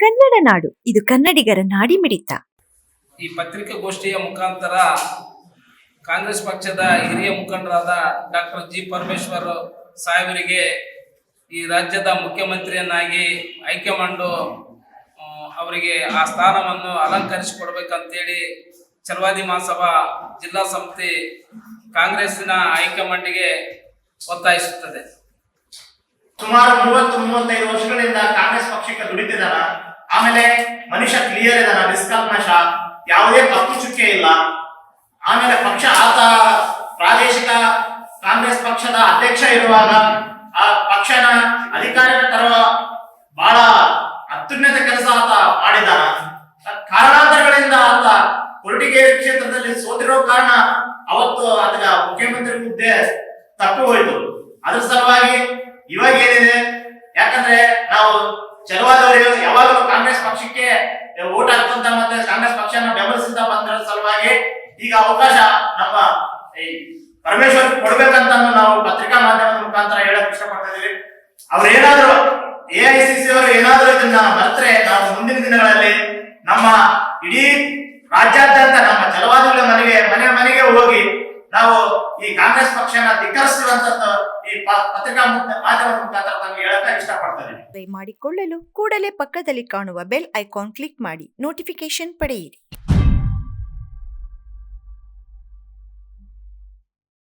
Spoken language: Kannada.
ಕನ್ನಡ ನಾಡು. ಇದು ಕನ್ನಡಿಗರ ನಾಡಿಮಿಡಿತ ಈ ಪತ್ರಿಕಾಗೋಷ್ಠಿಯ ಮುಖಾಂತರ ಕಾಂಗ್ರೆಸ್ ಪಕ್ಷದ ಹಿರಿಯ ಮುಖಂಡರಾದ ಡಾಕ್ಟರ್ ಜಿ ಪರಮೇಶ್ವರ್ ಸಾಹೇಬರಿಗೆ ಈ ರಾಜ್ಯದ ಮುಖ್ಯಮಂತ್ರಿಯನ್ನಾಗಿ ಆಯ್ಕೆ ಮಾಡು ಅವರಿಗೆ ಆ ಸ್ಥಾನವನ್ನು ಅಲಂಕರಿಸಿಕೊಡ್ಬೇಕಂತೇಳಿ ಚಲವಾದಿ ಮಹಾಸಭಾ ಜಿಲ್ಲಾ ಸಮಿತಿ ಕಾಂಗ್ರೆಸ್ಸಿನ ಹೈಕಮಾಂಡಿಗೆ ಒತ್ತಾಯಿಸುತ್ತದೆ. ಸುಮಾರು ಮೂವತ್ತು ಮೂವತ್ತೈದು ವರ್ಷ ಆಮೇಲೆ ಮನುಷ್ಯ ಕ್ಲಿಯರ್ ಇದಾನ ನಿಷ್ಕಲ್ಮಶ, ಯಾವುದೇ ಪಕ್ಕು ಚುಕ್ಕೆ ಇಲ್ಲ. ಆಮೇಲೆ ಪಕ್ಷ, ಆತ ಪ್ರಾದೇಶಿಕ ಕಾಂಗ್ರೆಸ್ ಪಕ್ಷದ ಅಧ್ಯಕ್ಷ ಇರುವಾಗ ಆ ಪಕ್ಷನ ಅಧಿಕಾರಕ್ಕೆ ತರುವ ಬಹಳ ಅತ್ಯುನ್ನತ ಕೆಲಸ ಆತ ಮಾಡಿದಾನ ಕಾರಣಾಂತರಗಳಿಂದ ಆತ ಕೊರಟಿಗೇರಿ ಕ್ಷೇತ್ರದಲ್ಲಿ ಸೋತಿರೋ ಕಾರಣ ಅವತ್ತು ಅದರ ಮುಖ್ಯಮಂತ್ರಿ ಹುದ್ದೆ ತಪ್ಪು ಹೋಯಿತು. ಅದ್ರ ಚಲವಾದವರು ಯಾವಾಗಲೂ ಕಾಂಗ್ರೆಸ್ ಪಕ್ಷಕ್ಕೆ ಓಟ್ ಹಾಕುವಂತ ಮತ್ತೆ ಕಾಂಗ್ರೆಸ್ ಪಕ್ಷನ ಬೆಂಬಲಿಸಿದ ಬಂದ್ರ ಸಲುವಾಗಿ ಈಗ ಅವಕಾಶ ನಮ್ಮ ಈ ಪರಮೇಶ್ವರ್ ಕೊಡ್ಬೇಕಂತ ನಾವು ಪತ್ರಿಕಾ ಮಾಧ್ಯಮದ ಮುಖಾಂತರ ಹೇಳಕ್ ಇಷ್ಟಪಡ್ತಾ ಇದೀವಿ ಅವ್ರು ಏನಾದ್ರು ಎ ಐ ಸಿ ಸಿ ಅವರು ಏನಾದ್ರು ಇದನ್ನ ಮರೆತ್ರೆ ನಾವು ಮುಂದಿನ ದಿನಗಳಲ್ಲಿ ನಮ್ಮ ಇಡೀ ರಾಜ್ಯಾದ್ಯಂತ ನಮ್ಮ ಜಲವಾದಿಗಳ ಮನೆಗೆ ಮನೆ ಮನೆಗೆ ಹೋಗಿ ನಾವು ಈ ಕಾಂಗ್ರೆಸ್ ಪಕ್ಷನ ಧಿಕ್ಕರಿಸಿರುವಂತ ಈ ಪತ್ರಿಕಾ ಮಾಧ್ಯಮದ ಮುಖಾಂತರ ನಾನು ಹೇಳಕ್ಕೆ ಇಷ್ಟಪಡ್ತಾ ದಯಮಾಡಿಕೊಳ್ಳಲು ಕೂಡಲೇ ಪಕ್ಕದಲ್ಲಿ ಕಾಣುವ ಬೆಲ್ ಐಕಾನ್ ಕ್ಲಿಕ್ ಮಾಡಿ. ನೋಟಿಫಿಕೇಶನ್ ಪಡೆಯಿರಿ.